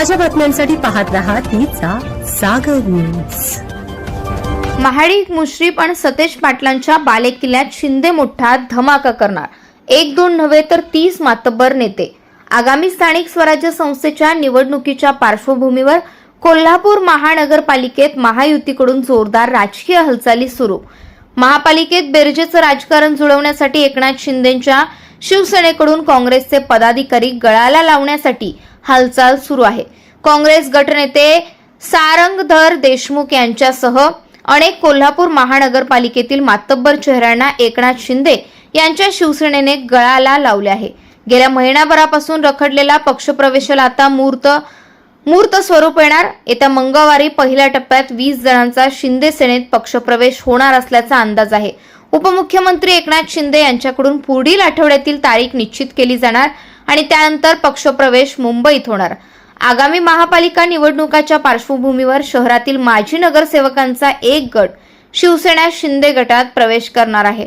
ताज्या बातम्यांसाठी पाहत रहा तिचा सागर न्यूज महाडिक मुश्रीफ आणि सतेज पाटलांच्या बालेकिल्ल्यात शिंदे मोठा धमाका करणार. एक दोन नव्हे तर तीस मातब्बर नेते. आगामी स्थानिक स्वराज्य संस्थेच्या निवडणुकीच्या पार्श्वभूमीवर कोल्हापूर महानगरपालिकेत महायुतीकडून जोरदार राजकीय हालचाली सुरू. महापालिकेत बेरजेचं राजकारण जुळवण्यासाठी एकनाथ शिंदेच्या शिवसेनेकडून काँग्रेसचे पदाधिकारी गळाला लावण्यासाठी हालचाल सुरू आहे. काँग्रेस गटनेते सारंगधर देशमुख यांच्यासह अनेक कोल्हापूर महानगरपालिकेतील मातब्बर चेहऱ्यांना एकनाथ शिंदे यांच्या शिवसेनेने गळाला लावले आहे. गेल्या महिनाभरापासून रखडलेला पक्षप्रवेशाला आता मूर्त मूर्त स्वरूप येणार. येत्या मंगळवारी पहिल्या टप्प्यात वीस जणांचा शिंदे सेनेत पक्षप्रवेश होणार असल्याचा अंदाज आहे. उपमुख्यमंत्री एकनाथ शिंदे यांच्याकडून पुढील आठवड्यातील तारीख निश्चित केली जाणार. आणि त्यानंतर पक्षप्रवेश मुंबईत होणार. आगामी महापालिका निवडणुकाच्या पार्श्वभूमीवर शहरातील माजी नगरसेवकांचा एक गट शिवसेना शिंदे गटात प्रवेश करणार आहे.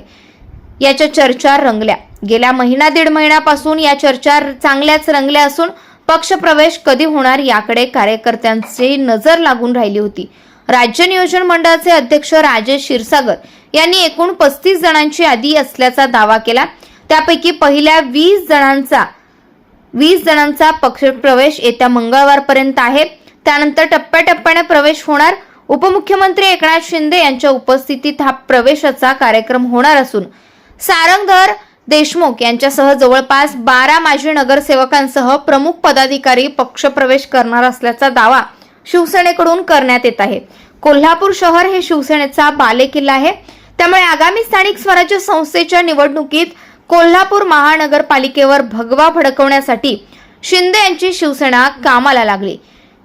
याच्या चर्चा रंगल्या. गेल्या महिना दीड महिन्यापासून या चर्चा चांगल्याच रंगल्या असून पक्षप्रवेश कधी होणार याकडे कार्यकर्त्यांची नजर लागून राहिली होती. राज्य नियोजन मंडळाचे अध्यक्ष राजेश क्षीरसागर यांनी एकूण पस्तीस जणांची यादी असल्याचा दावा केला. त्यापैकी पहिल्या वीस जणांचा वीस जणांचा पक्षप्रवेश येत्या मंगळवारपर्यंत आहे. त्यानंतर टप्प्याटप्प्याने प्रवेश होणार. उपमुख्यमंत्री एकनाथ शिंदे यांच्या उपस्थितीत हा प्रवेशाचा कार्यक्रम होणार असून सारंगधर देशमुख यांच्यासह जवळपास बारा माजी नगरसेवकांसह प्रमुख पदाधिकारी पक्षप्रवेश करणार असल्याचा दावा शिवसेनेकडून करण्यात येत आहे. कोल्हापूर शहर हे शिवसेनेचा बालेकिल्ला आहे. त्यामुळे आगामी स्थानिक स्वराज्य संस्थेच्या निवडणुकीत कोल्हापूर महानगरपालिकेवर भगवा भडकवण्यासाठी शिंदे यांची शिवसेना कामाला लागली.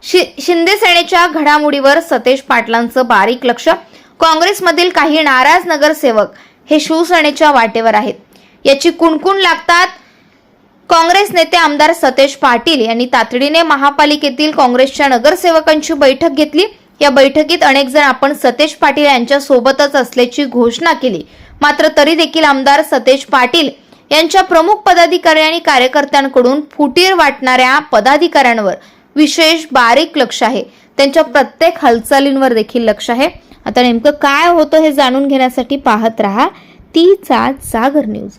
शि शिंदे सेनेच्या घडामोडीवर सतेज पाटलांचं बारीक लक्ष. काँग्रेसमधील काही नाराज नगरसेवक हे शिवसेनेच्या वाटेवर आहेत. याची कुणकुण लागतात? काँग्रेस नेते आमदार सतेज पाटील यांनी तातडीने महापालिकेतील काँग्रेसच्या नगरसेवकांची बैठक घेतली. या बैठकीत अनेक जण आपण सतेज पाटील यांच्या सोबतच असल्याची घोषणा केली. मात्र तरी देखील आमदार सतेज पाटील यांच्या प्रमुख पदाधिकारी आणि कार्यकर्त्यांकडून फुटीर वाटणाऱ्या पदाधिकाऱ्यांवर विशेष बारीक लक्ष आहे. त्यांच्या प्रत्येक हालचालींवर देखील लक्ष आहे. आता नेमकं काय होतं हे जाणून घेण्यासाठी पाहत रहा. तीचा जागर न्यूज.